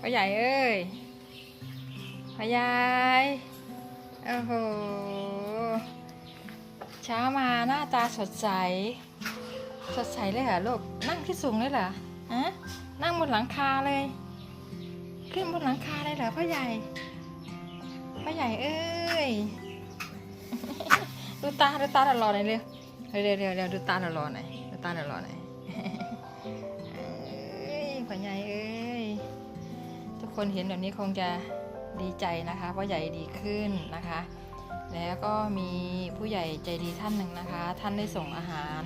พ่อใหญ่เอ้ยพ่อใหญ่โอ้โหเช้ามาหน้าตาสดใส สดใสเลยเหรอลูกนั่งที่สูงเลยเหรอฮะนั่งบนหลังคาเลย ขึ้นบนหลังคาเลยเหรอพ่อใหญ่พ่อใหญ่เอ้ยดูตาดูตาหล่อๆหน่อยเร็วเร็วเร็วเร็วดูตาหล่อๆหน่อยดูตาหล่อๆหน่อยเอ้ยพ่อใหญ่เอ้ย คนเห็นแบบนี้คงจะดีใจนะคะพ่อใหญ่ดีขึ้นนะคะ แล้วก็มีผู้ใหญ่ใจดีท่านหนึ่งนะคะ ท่านได้ส่งอาหาร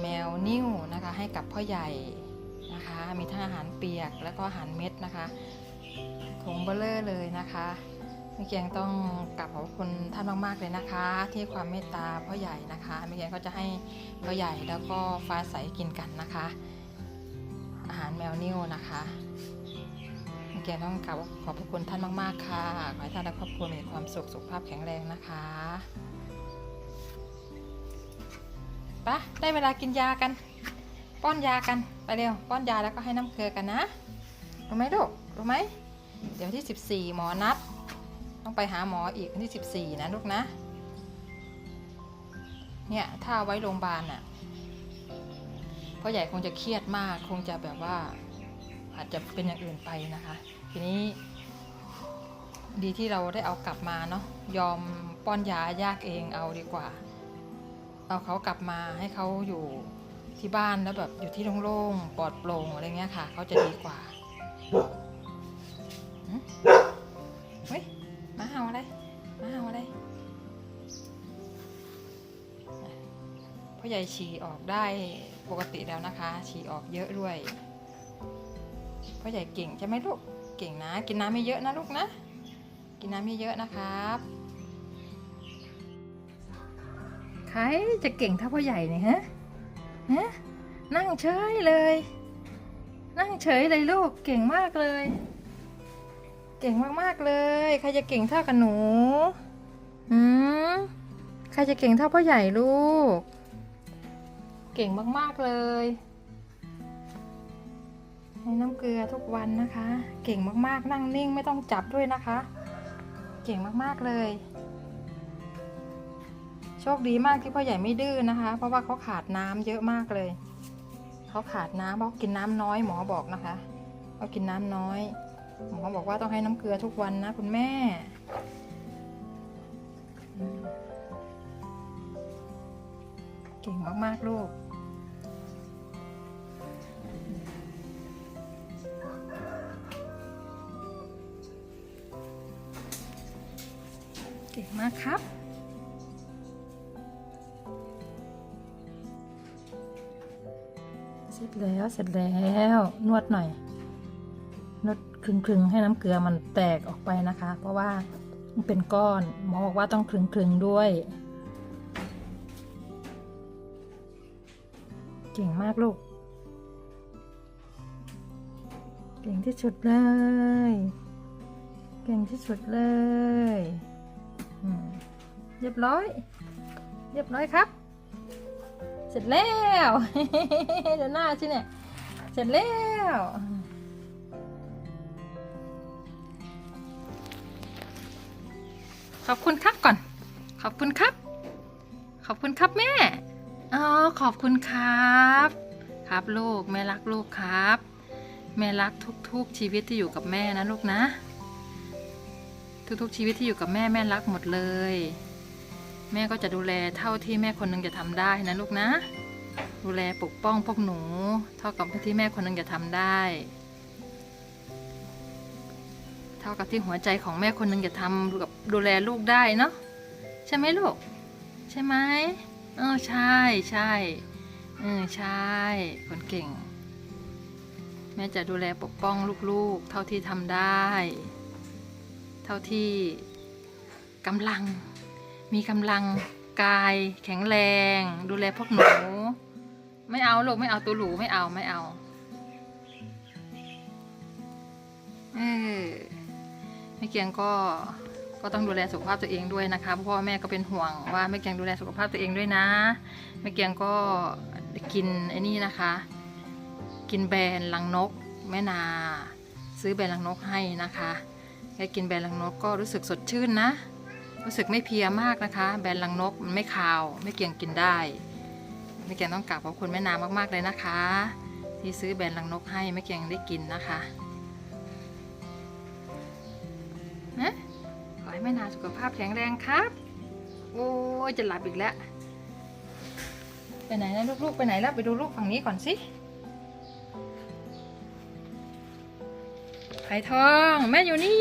แมวนิ่วนะคะให้กับพ่อใหญ่นะคะ มีทั้งอาหารเปียกแล้วก็อาหารเม็ดนะคะถุงเบลเลอร์เลยนะคะมื่อกี้ต้องกลับขอบคุณท่านมากๆเลยนะคะ ที่ความเมตตาพ่อใหญ่นะคะมื่อกี้ก็จะให้พ่อใหญ่แล้วก็ฟ้าใสกินกันนะคะ อาหารแมวนิ่วนะคะ เมื่อกี้ต้องกลับขอบพระคุณท่านมาก ๆ ค่ะ ขอให้ท่านและครอบครัวมีความสุขสุขภาพแข็งแรงนะคะปะได้เวลากินยากัน ป้อนยากันไปเร็ว ป้อนยาแล้วก็ให้น้ำเกลือกันนะรู้ไหมลูกรู้ไหมเดี๋ยววันที่ 14 หมอนัด ต้องไปหาหมออีกวันที่ 14 นะลูกนะ เนี่ย ถ้าเอาไว้โรงพยาบาลน่ะพ่อใหญ่คงจะเครียดมากคงจะแบบว่าอาจจะเป็นอย่างอื่นไปนะคะ ทีนี้ ดีที่เราได้เอากลับมาเนาะยอมป้อนยายากเองเอาดีกว่า เอาเขากลับมาให้เขาอยู่ที่บ้านแล้วแบบอยู่ที่โล่งๆปลอดโปร่งอะไรเงี้ยค่ะเขาจะดีกว่าเฮ้ยมาเห่าอะไรมาเห่าอะไรพ่อใหญ่ฉี่ออกได้ปกติแล้วนะคะ ฉี่ออกเยอะด้วยพ่อใหญ่เก่งใช่ไหมลูก เก่งนะ กินน้ำไม่เยอะนะลูกนะ กินน้ำไม่เยอะนะครับใครจะเก่งเท่าพ่อใหญ่เนี่ยฮะฮะนั่งเฉยเลย นั่งเฉยเลยลูกเก่งมากเลย เก่งมากๆเลย ใครจะเก่งเท่ากับหนูหืมใครจะเก่งเท่าพ่อใหญ่ลูก เก่งมากๆเลย ให้น้ำเกลือทุกวันนะคะ เก่งมากๆ นั่งนิ่งไม่ต้องจับด้วยนะคะ เก่งมากๆเลย โชคดีมากที่พ่อใหญ่ไม่ดื้อนะคะ เพราะว่าเขาขาดน้ำเยอะมากเลย เขาขาดน้ำเพราะกินน้ำน้อยหมอบอกนะคะเขากินน้ำน้อย หมอบอกว่าต้องให้น้ำเกลือทุกวันนะคุณแม่เก่งมากๆลูก ก่งมากครับ เสร็จแล้วเสร็จแล้วนวดหน่อย นวดคลึงๆ ให้น้ำเกลือมันแตกออกไปนะคะ เพราะว่ามันเป็นก้อนหมอบอกว่าต้องคลึงๆด้วย เก่งมากลูก เก่งที่สุดเลย เก่งที่สุดเลย เรียบร้อย เรียบร้อยครับ เสร็จแล้วเดี๋ยวหน้าใชิเนี่ย เสร็จแล้วขอบคุณครับก่อน ขอบคุณครับ ขอบคุณครับแม่ อ๋อ ขอบคุณครับ ครับลูก แม่รักลูกครับ แม่รักทุกๆชีวิตที่อยู่กับแม่นะลูกนะ ทุกๆชีวิตที่อยู่กับแม่แม่รักหมดเลย แม่ก็จะดูแลเท่าที่แม่คนหนึงจะทำได้นะลูกนะ ดูแลปกป้องพวกหนู เท่ากับที่แม่คนหนึงจะทำได้ เท่ากับที่หัวใจของแม่คนหนึงจะทำกับดูแลลูกได้เนาะใช่ไหมลูก ใช่ไหมเออใช่ใช่เออใช่ คนเก่ง แม่จะดูแลปกป้องลูกๆ เท่าที่ทำได้ เท่าที่กำลัง มีกำลังกายแข็งแรง ดูแลพวกหนู ไม่เอาลูกไม่เอาตัวหลูไม่เอาไม่เอาเออแม่เกียงก็ก็ต้องดูแลสุขภาพตัวเองด้วยนะคะเพราะว่าแม่ก็เป็นห่วงว่าแม่เกียงดูแลสุขภาพตัวเองด้วยนะแม่เกียงก็กินไอ้นี่นะคะ กินแบรนด์ลังนกแม่นา ซื้อแบรนด์ลังนกให้นะคะแค่กินแบรนด์ลังนกก็รู้สึกสดชื่นนะ รู้สึกไม่เพียมากนะคะ แบรนด์ลังนกมันไม่คาว ไม่เกี่ยงกินได้ ไม่เกี่ยงต้องกราบขอบคุณแม่นามมากๆเลยนะคะ ที่ซื้อแบรนด์ลังนกให้ไม่เกี่ยงได้กินนะคะนะขอให้แม่นาสุขภาพแข็งแรงครับ โอ้ยจะหลับอีกแล้ว ไปไหนนะลูกๆไปไหนแล้วไปดูลูกฝั่งนี้ก่อนสิไผ่ทองแม่อยู่นี่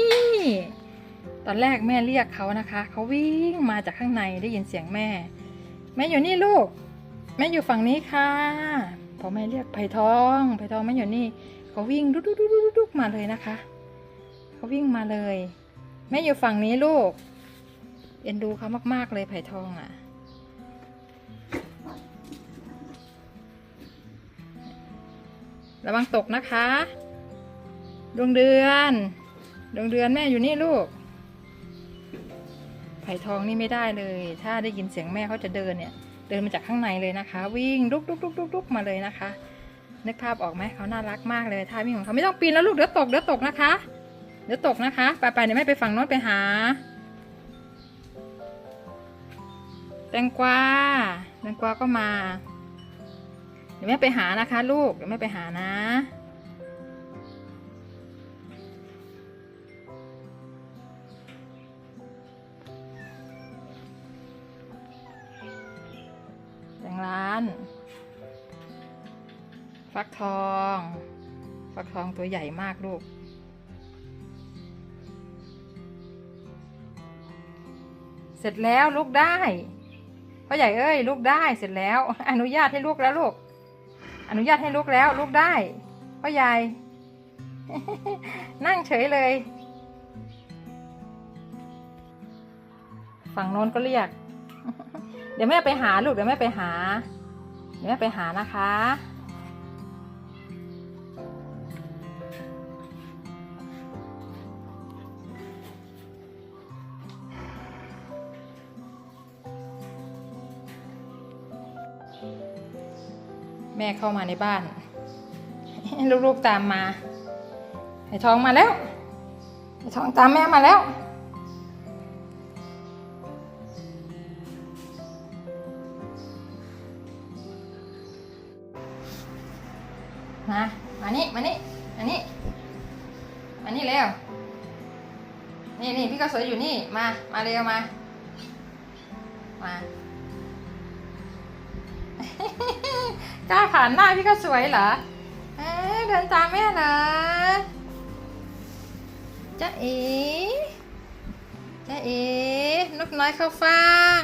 ตอนแรกแม่เรียกเขานะคะ เขาวิ่งมาจากข้างในได้ยินเสียงแม่ แม่อยู่นี่ลูก แม่อยู่ฝั่งนี้ค่ะพอแม่เรียกไผ่ทองไผ่ทองแม่อยู่นี่ เขาวิ่งดุ๊กดุ๊กดุ๊กดุ๊กดุ๊กมาเลยนะคะ เขาวิ่งมาเลย แม่อยู่ฝั่งนี้ลูก เอ็นดูเขามากๆเลยไผ่ทองอะระวังตกนะคะ ดวงเดือน ดวงเดือนแม่อยู่นี่ลูก ผ่ทองนี่ไม่ได้เลย ถ้าได้ยินเสียงแม่เขาจะเดินเนี่ย เดินมาจากข้างในเลยนะคะ วิ่งลุกลุกลุกลุกลุกมาเลยนะคะ นึกภาพออกไหมเขาน่ารักมากเลยท่าวิ่งของเขาไม่ต้องปีนแล้วลูกเดี๋ยวตกเดี๋ยวตกนะคะ เดี๋ยวตกนะคะ ไปไปเดี๋ยวแม่ไปฝั่งโน้นไปหา แตงกวาแตงกวาก็มา เดี๋ยวแม่ไปหานะคะ ลูกเดี๋ยวแม่ไปหานะ ทอง ฟักทองตัวใหญ่มากลูก เสร็จแล้วลูกได้พ่อใหญ่เอ้ยลูกได้เสร็จแล้ว อนุญาตให้ลูกแล้วลูก อนุญาตให้ลูกแล้วลูกได้พ่อใหญ่ นั่งเฉยเลย ฝั่งโน้นก็เรียก เดี๋ยวแม่ไปหาลูกเดี๋ยวแม่ไปหา เดี๋ยวแม่ไปหานะคะ แม่เข้ามาในบ้าน ลูกๆตามมาไอ้ทองมาแล้วไอ้ทองตามแม่มาแล้ว มามานี่มานี่มานี่มานี่เร็วนี่นี่พี่ก็สวยอยู่นี่ มา มาเร็วมา มา กล้าผ่านหน้าพี่ก็สวยเหรอเอ๊เดินตามแม่เหรอจ๊ะเอ๋จ๊ะเอ๋นกน้อยเข้าฟาง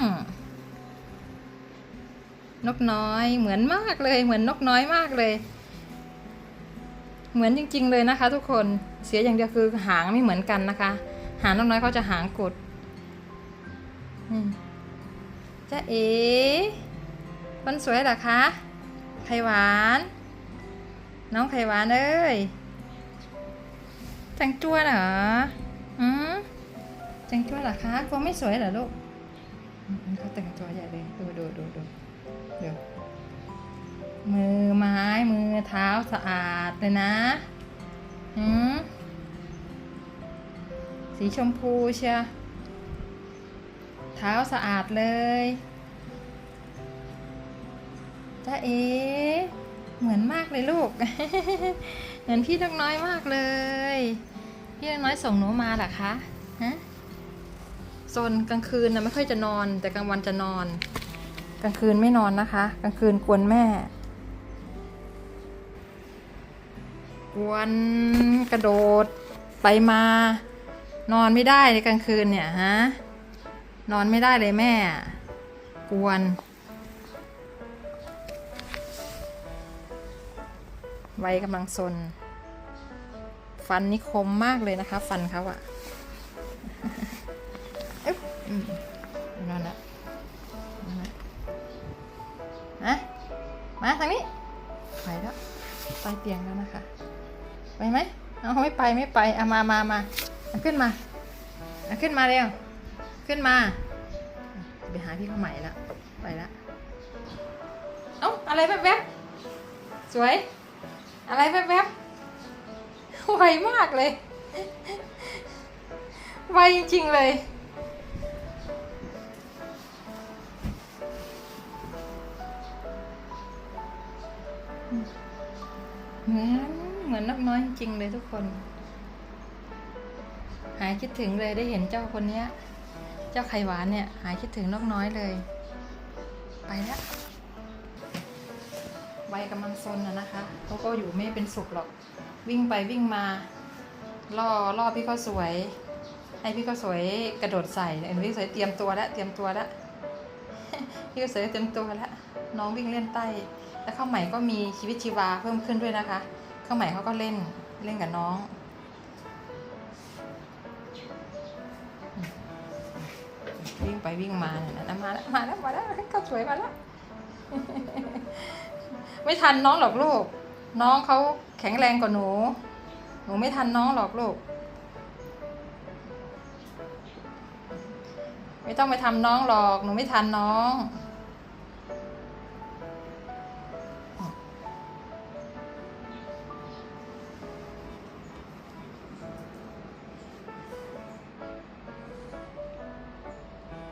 นกน้อยเหมือนมากเลย เหมือนนกน้อยมากเลย เหมือนจริง ๆ เลยนะคะ ทุกคนเสียอย่างเดียวคือหางไม่เหมือนกันนะคะ หางนกน้อยเขาจะหางกุดจ๊ะเอ๋คนสวยเหรอคะ ไข่หวาน น้องไข่หวานเอ้ย จังจัวเหรออืมจังจัวเหรอคะกลัวไม่สวยเหรอลูกเขาแต่งตัวใหญ่เลยดูดูดูดูดูมือไม้มือเท้าสะอาดเลยนะอืมสีชมพูเชียเท้าสะอาดเลย จ้าเอ เหมือนมากเลยลูก เหมือนพี่นกน้อยมากเลย พี่นกน้อยส่งหนูมาเหรอคะฮะโซนกลางคืนนะไม่ค่อยจะนอน แต่กลางวันจะนอน กลางคืนไม่นอนนะคะ กลางคืนกวนแม่ กวนกระโดดไปมา นอนไม่ได้ในกลางคืนเนี่ยฮะนอนไม่ได้เลยแม่ กวน ไว้กำลังซน ฟันนี่คมมากเลยนะคะ ฟันเขาอะอึ๊บอืมนอนละนอนละมาทางนี้ ไปแล้วไปเตียงแล้วนะคะ ไปไหมเอาไม่ไปไม่ไปเอามามามาเอาขึ้นมาเอาขึ้นมาเร็ว ขึ้นมา ไปหาพี่เขาใหม่ละ ไปละ เอ้า อะไรแวบๆ สวย อะไรแวบๆไวมากเลย ไวจริง ๆ เลยเหมือนเหมือนนกน้อยจริงๆเลยทุกคน หายคิดถึงเลยได้เห็นเจ้าคนเนี้ย เจ้าไข่หวานเนี่ย หายคิดถึงนกน้อยเลย ไปแล้ว ใบกำลังซนนะนะคะเขาก็อยู่ไม่เป็นสุขหรอก วิ่งไปวิ่งมาล่อล่อพี่เขาวสวยให้พี่เขาวสวยกระโดดใส่เอ็นพี่สวยเตรียมตัวแล้วเตรียมตัวแล้วพี่เขาวสวยเตรียมตัวแล้วน้องวิ่งเล่นใต้ แล้วข้าวใหม่ก็มีชีวิตชีวาเพิ่มขึ้นด้วยนะคะข้าวใหม่เขาก็เล่นเล่นกับน้องวิ่งไปวิ่งมาเนี่ยนะมาแล้วมาแล้วมาแล้วข้าวสวยมาแล้ว ไม่ทันน้องหรอกลูก น้องเขาแข็งแรงกว่าหนู หนูไม่ทันน้องหรอกลูก ไม่ต้องไปทำน้องหรอก หนูไม่ทันน้อง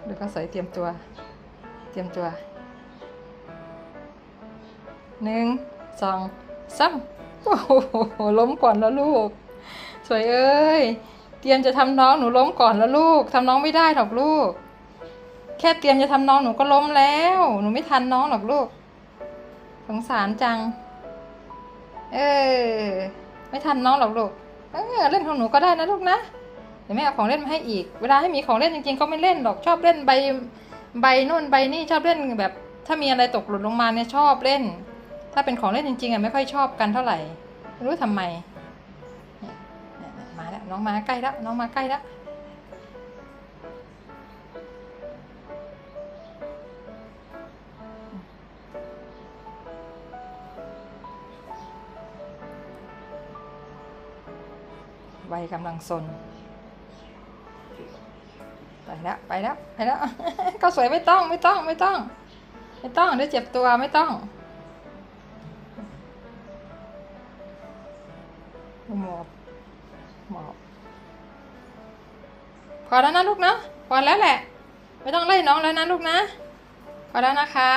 ดูข้าวสวยเตรียมตัว เตรียมตัว หนึ่งสองสามโอ้โหล้มก่อนแล้วลูก สวยเอ้ย เตรียมจะทำน้องหนูล้มก่อนแล้วลูกทำน้องไม่ได้หรอกลูก แค่เตรียมจะทำน้องหนูก็ล้มแล้ว หนูไม่ทันน้องหรอกลูก สงสารจัง เออ ไม่ทันน้องหรอกลูก เออเล่นของหนูก็ได้นะลูกนะ เดี๋ยวแม่เอาของเล่นมาให้อีก เวลาให้มีของเล่นจริงๆเขาไม่เล่นหรอก ชอบเล่นใบใบนู่นใบนี่ชอบเล่นแบบ ถ้ามีอะไรตกหล่นลงมาเนี่ยชอบเล่น ถ้าเป็นของเล่นจริงๆอะไม่ค่อยชอบกันเท่าไหร่ไม่รู้ทำไมมาแล้วน้องมาใกล้แล้วน้องมาใกล้แล้ววัยกำลังซนไปแล้วไปแล้วไปแล้วก็สวยไม่ต้องไม่ต้องไม่ต้อง ไม่ต้องเดี๋ยวเจ็บตัวไม่ต้อง หมอบหมอบพอแล้วนะลูกเนาะพอแล้วแหละ ไม่ต้องไล่น้องแล้วนะลูกนะ พอแล้วนะคะ